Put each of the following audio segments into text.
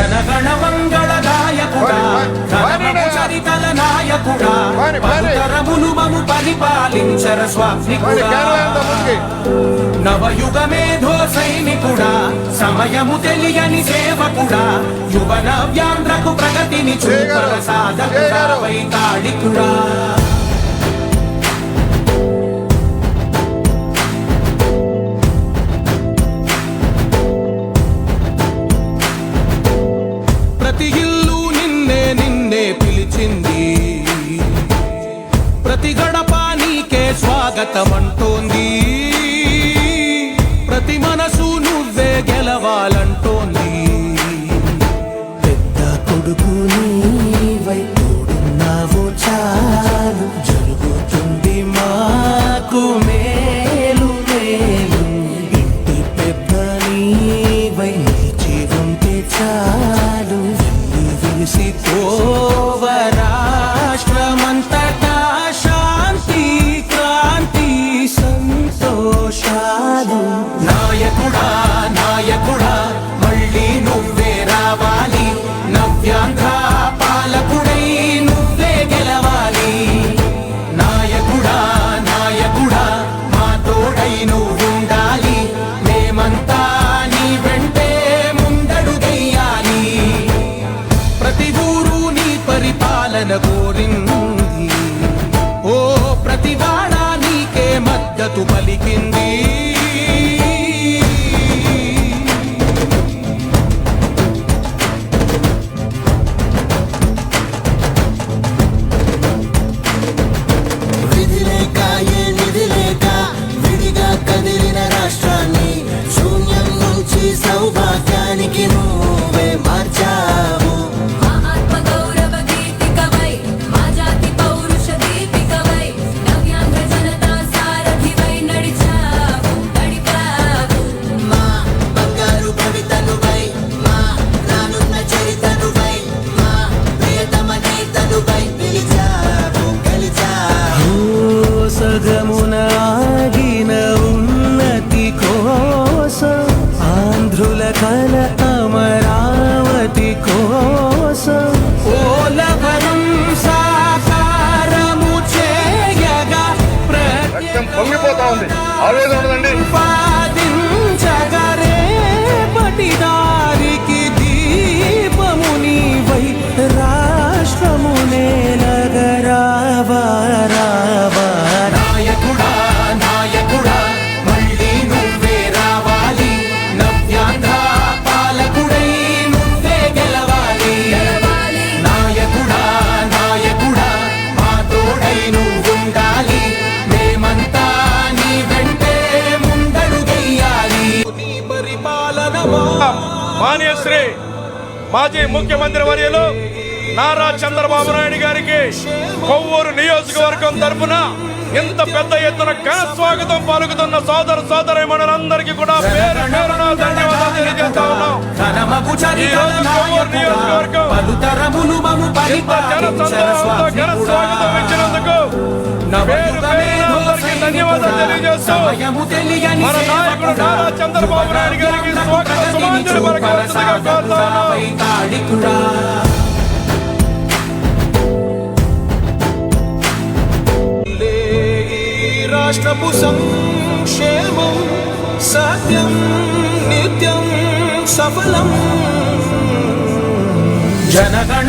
జనగణ మంగళ నాయకుడా ఘనమపు చరితల నాయకుడా పలుతరములు మము పరిపాలించర స్వామికుడా. నవయుగ మేధో సైనికుడా సమయము తెలియని సేవకుడా యువ నవ్యాంధ్రకు ప్రగతిని చూపర సాధకుడా వైతాళికుడా. పరిపాలన కోరింది ఓ ప్రతి నీకే మద్దతు పలికింది. విధి విడిగా కదిలిన రాష్ట్రాన్ని శూన్యం నుంచి మాన్యశ్రీ మాజీ ముఖ్యమంత్రి వర్యులు నారా చంద్రబాబు నాయుడు గారికి కొవ్వూరు నియోజకవర్గం తరపున ఇంత పెద్ద ఎత్తున ఘన స్వాగతం పలుకుతున్న సోదర సోదరి మనందరికీ కూడా పేరు పేరున ధన్యవాదాలు తెలియజేస్తా ఉన్నాం ఈ రోజు కొవ్వూరు నియోజకవర్గం ఇంత జన ఘన. స్వాగతం ఇచ్చినందుకు పేరు అందరికీ ధన్యవాదాలు తెలియజేస్తూ సమయము తెలియని మన నాయకుడు సేవకుడా, నారా చంద్రబాబు నాయుడు గారికి సుమాంజలి పలకవలసిందిగా రాష్ట్రపు సంక్షేమం సత్యం నిత్యం సఫలం. జనగణ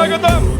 స్వాగతం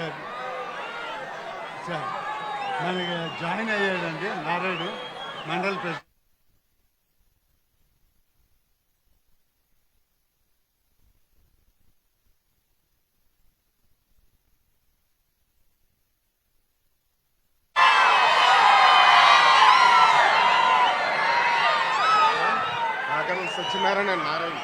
సార్. సార్ మనకి join అయ్యాడండి Narayana mandal president Satyanarayana Narayana.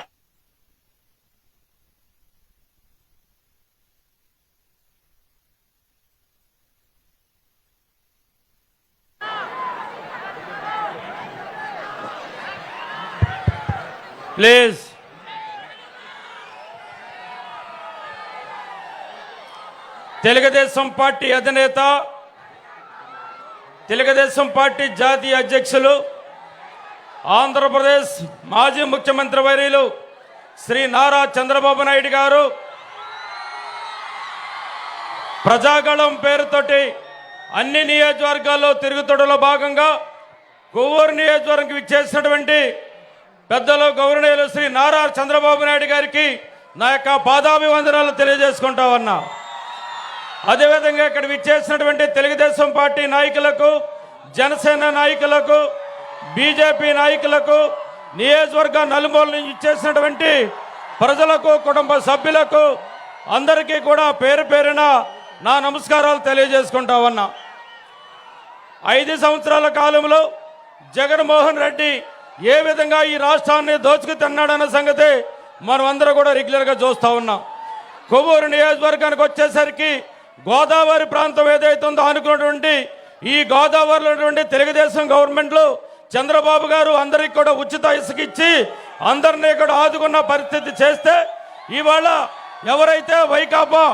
Please. Telugu Desam party అధినేత తెలుగుదేశం పార్టీ జాతీయ అధ్యక్షులు ఆంధ్రప్రదేశ్ మాజీ ముఖ్యమంత్రి వర్యులు శ్రీ నారా చంద్రబాబు నాయుడు గారు ప్రజాగళం పేరుతోటి అన్ని నియోజకవర్గాల్లో తిరుగుతుడలో భాగంగా కొవ్వూరు నియోజకవర్గం ఇచ్చేసినటువంటి పెద్దలు గౌరవనీయులు శ్రీ నారా చంద్రబాబు నాయుడు గారికి నా యొక్క పాదాభివందనాలు తెలియజేసుకుంటా ఉన్నా. అదేవిధంగా ఇక్కడ విచ్చేసినటువంటి తెలుగుదేశం పార్టీ నాయకులకు జనసేన నాయకులకు బీజేపీ నాయకులకు నియోజకవర్గ నలుమూల నుంచి ఇచ్చేసినటువంటి ప్రజలకు కుటుంబ సభ్యులకు అందరికీ కూడా పేరు పేరున నా నమస్కారాలు తెలియజేసుకుంటా ఉన్నా. ఐదు సంవత్సరాల కాలంలో జగన్మోహన్ రెడ్డి ఏ విధంగా ఈ రాష్ట్రాన్ని దోచుకు తిన్నాడన్న సంగతి మనం అందరూ కూడా రెగ్యులర్గా చూస్తూ ఉన్నాం. కొవ్వూరు నియోజకవర్గానికి వచ్చేసరికి గోదావరి ప్రాంతం ఏదైతే ఉందో అనుకున్నటువంటి ఈ గోదావరిలో ఉన్నటువంటి తెలుగుదేశం గవర్నమెంట్లో చంద్రబాబు గారు అందరికి కూడా ఉచిత ఇసుక ఇచ్చి అందరినీ కూడా ఆదుకున్న పరిస్థితి చేస్తే ఇవాళ ఎవరైతే వైకాపా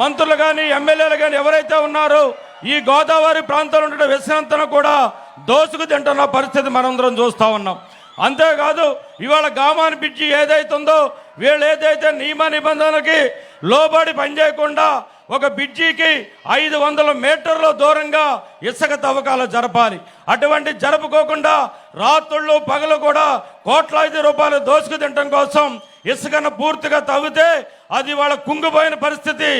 మంత్రులు కానీ ఎమ్మెల్యేలు కానీ ఎవరైతే ఉన్నారో ఈ గోదావరి ప్రాంతంలో ఉన్న విశ్రాంతను కూడా దోసుకు తింటున్న పరిస్థితి మనందరం చూస్తూ ఉన్నాం. అంతేకాదు ఇవాళ గామాని పిచ్చి ఏదైతుందో వీళ్ళు ఏదైతే నియమ నిబంధనలకి లోబడి పనిచేయకుండా ఒక బిడ్జీకి ఐదు వందల మీటర్ల దూరంగా ఇసుక తవ్వకాలు జరపాలి. అటువంటి జరుపుకోకుండా రాత్రుళ్ళు పగలు కూడా కోట్లాది రూపాయలు దోసుకు తినడం కోసం ఇసుకను పూర్తిగా తవ్వితే అది వాళ్ళ కుంగిపోయిన పరిస్థితి.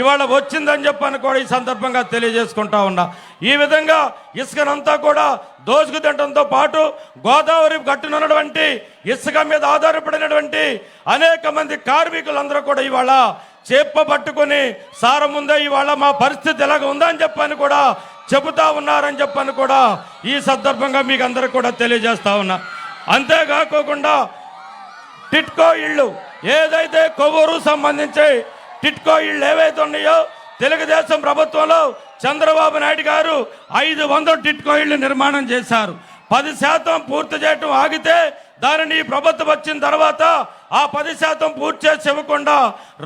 ఇవాళ వచ్చిందని చెప్పని కూడా ఈ సందర్భంగా తెలియజేసుకుంటా ఉన్నా. ఈ విధంగా ఇసుకనంతా కూడా దోసుకు తినడంతో పాటు గోదావరి గట్టునున్నటువంటి ఇసుక మీద ఆధారపడినటువంటి అనేక మంది కార్మికులందరూ కూడా ఇవాళ చేప్ప పట్టుకుని సారం ముందే ఇవాళ మా పరిస్థితి ఎలాగ ఉందని చెప్పని కూడా చెబుతా ఉన్నారని చెప్పని కూడా ఈ సందర్భంగా మీకు అందరికి కూడా తెలియజేస్తా ఉన్నా. అంతేకాకోకుండా టిట్కో ఇళ్ళు ఏదైతే కొవ్వూరు సంబంధించి టిట్కో ఇళ్ళు ఏవైతే ఉన్నాయో తెలుగుదేశం ప్రభుత్వంలో చంద్రబాబు నాయుడు గారు ఐదు వందల టిట్కో ఇళ్ళు నిర్మాణం చేశారు. పది శాతం పూర్తి చేయటం ఆగితే దానిని ప్రభుత్వం వచ్చిన తర్వాత ఆ పది శాతం పూర్తి చేసి ఇవ్వకుండా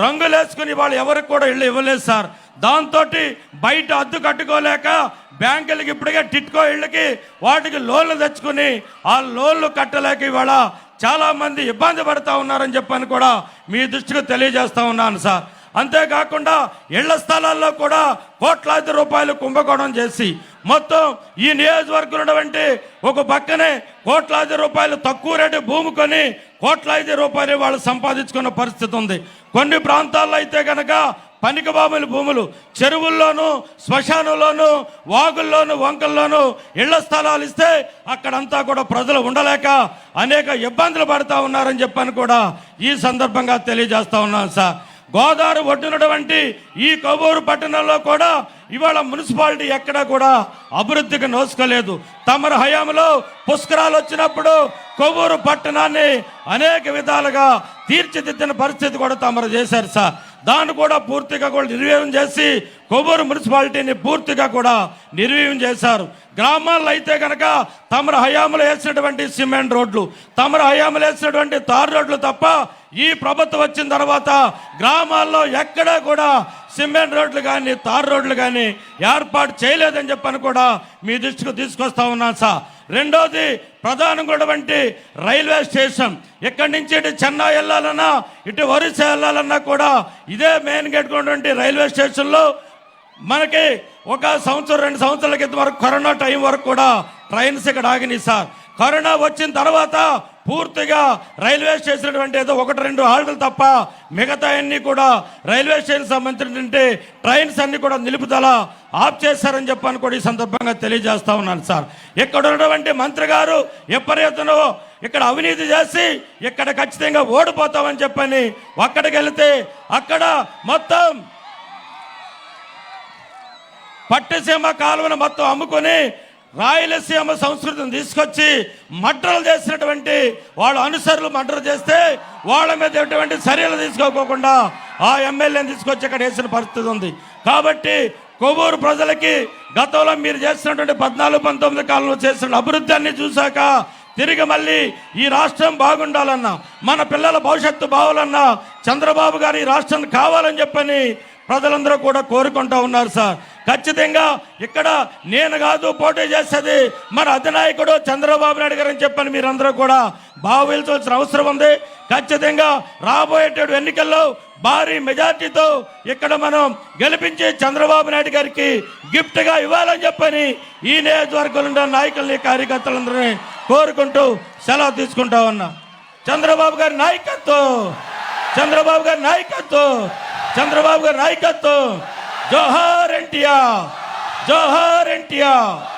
రంగులేసుకుని వాళ్ళు ఎవరికి కూడా ఇళ్ళు ఇవ్వలేదు సార్. దాంతో బయట అద్దు కట్టుకోలేక బ్యాంకులకి ఇప్పటికే టిట్కో ఇళ్ళకి వాటికి లోన్లు తెచ్చుకుని ఆ లోన్లు కట్టలేక ఇవాళ చాలామంది ఇబ్బంది పడుతూ ఉన్నారని చెప్పని కూడా మీ దృష్టికి తెలియజేస్తా ఉన్నాను సార్. అంతేకాకుండా ఇళ్ళ స్థలాల్లో కూడా కోట్లాది రూపాయలు కుంభకోణం చేసి మొత్తం ఈ నియోజకవర్గం ఉన్నటువంటి ఒక పక్కనే కోట్లాది రూపాయలు తక్కువ రేటు భూమి కొని కోట్లాది రూపాయలు వాళ్ళు సంపాదించుకున్న పరిస్థితి ఉంది. కొన్ని ప్రాంతాల్లో అయితే కనుక పనికి భూములు చెరువుల్లోనూ శ్మశానంలోనూ వాగుల్లోనూ వంకల్లోనూ ఇళ్ళ స్థలాలు ఇస్తే అక్కడంతా కూడా ప్రజలు ఉండలేక అనేక ఇబ్బందులు పడుతూ ఉన్నారని చెప్పని కూడా ఈ సందర్భంగా తెలియజేస్తా ఉన్నాను సార్. గోదావరి ఒడ్డునటువంటి ఈ కొవ్వూరు పట్టణంలో కూడా ఇవాళ మున్సిపాలిటీ ఎక్కడా కూడా అభివృద్ధికి నోసుకోలేదు. తమరు హయాంలో పుష్కరాలు వచ్చినప్పుడు కొవ్వూరు పట్టణాన్ని అనేక విధాలుగా తీర్చిదిద్దిన పరిస్థితి కూడా తమరు చేశారు సార్. దాన్ని కూడా పూర్తిగా కూడా నిర్వీర్యం చేసి కొవ్వూరు మున్సిపాలిటీని పూర్తిగా కూడా నిర్వీర్యం చేశారు. గ్రామాల్లో అయితే కనుక తమరు హయాంలో వేసినటువంటి సిమెంట్ రోడ్లు తమరు హయాంలో వేసినటువంటి తారు రోడ్లు తప్ప ఈ ప్రభుత్వం వచ్చిన తర్వాత గ్రామాల్లో ఎక్కడా కూడా సిమెంట్ రోడ్లు కానీ తారు రోడ్లు కానీ ఏర్పాటు చేయలేదని చెప్పని కూడా మీ దృష్టికి తీసుకొస్తా ఉన్నాను సార్. రెండోది ప్రధానంగా వంటి రైల్వే స్టేషన్. ఇక్కడి నుంచి ఇటు చెన్నై వెళ్ళాలన్నా ఇటు ఒరిస్సా వెళ్ళాలన్నా కూడా ఇదే మెయిన్ గేట్ ఉన్నటువంటి రైల్వే స్టేషన్లో మనకి ఒక సంవత్సరం రెండు సంవత్సరాల క్రితం వరకు కరోనా టైం వరకు కూడా ట్రైన్స్ ఇక్కడ ఆగినాయి సార్. కరోనా వచ్చిన తర్వాత పూర్తిగా రైల్వే స్టేషన్ ఏదో ఒకటి రెండు హాల్టలు తప్ప మిగతా అన్ని కూడా రైల్వే స్టేషన్ సంబంధించినటువంటి ట్రైన్స్ అన్ని కూడా నిలుపుదల ఆఫ్ చేశారని చెప్పని కూడా ఈ సందర్భంగా తెలియజేస్తా ఉన్నాను సార్. ఇక్కడ ఉన్నటువంటి మంత్రి గారు ఎప్పుడైతేనో ఇక్కడ అవినీతి చేసి ఇక్కడ ఖచ్చితంగా ఓడిపోతామని చెప్పని అక్కడికి వెళితే అక్కడ మొత్తం పట్టిసీమ కాలువను మొత్తం అమ్ముకొని రాయలసీమ సంస్కృతిని తీసుకొచ్చి మడ్రలు చేసినటువంటి వాళ్ళ అనుసరులు మడ్రలు చేస్తే వాళ్ళ మీద ఎటువంటి చర్యలు తీసుకోకోకుండా ఆ ఎమ్మెల్యేని తీసుకొచ్చి ఇక్కడ వేసిన పరిస్థితి ఉంది. కాబట్టి కొవ్వూరు ప్రజలకి గతంలో మీరు చేసినటువంటి పద్నాలుగు పంతొమ్మిది కాలంలో చేసిన అభివృద్ధి అన్ని చూశాక తిరిగి మళ్ళీ ఈ రాష్ట్రం బాగుండాలన్నా మన పిల్లల భవిష్యత్తు బావాలన్నా చంద్రబాబు గారు ఈ రాష్ట్రం కావాలని చెప్పని ప్రజలందరూ కూడా కోరుకుంటా ఉన్నారు సార్. ఖచ్చితంగా ఇక్కడ నేను కాదు పోటీ చేసేది మన అధినాయకుడు చంద్రబాబు నాయుడు గారు అని చెప్పని మీరందరూ కూడా భావించవలసిన అవసరం ఉంది. ఖచ్చితంగా రాబోయేటటువంటి ఎన్నికల్లో భారీ మెజార్టీతో ఇక్కడ మనం గెలిపించి చంద్రబాబు నాయుడు గారికి గిఫ్ట్గా ఇవ్వాలని చెప్పని ఈ నియోజకవర్గంలో ఉన్న నాయకుల్ని కార్యకర్తలందరినీ కోరుకుంటూ సెలవు తీసుకుంటా ఉన్నా. చంద్రబాబు గారి నాయకత్వం! చంద్రబాబు గారి నాయకత్వం! చంద్రబాబు గారి నాయకత్వం. జోహార్ ఎన్టీఆర్. జోహార్ ఎన్టీఆర్.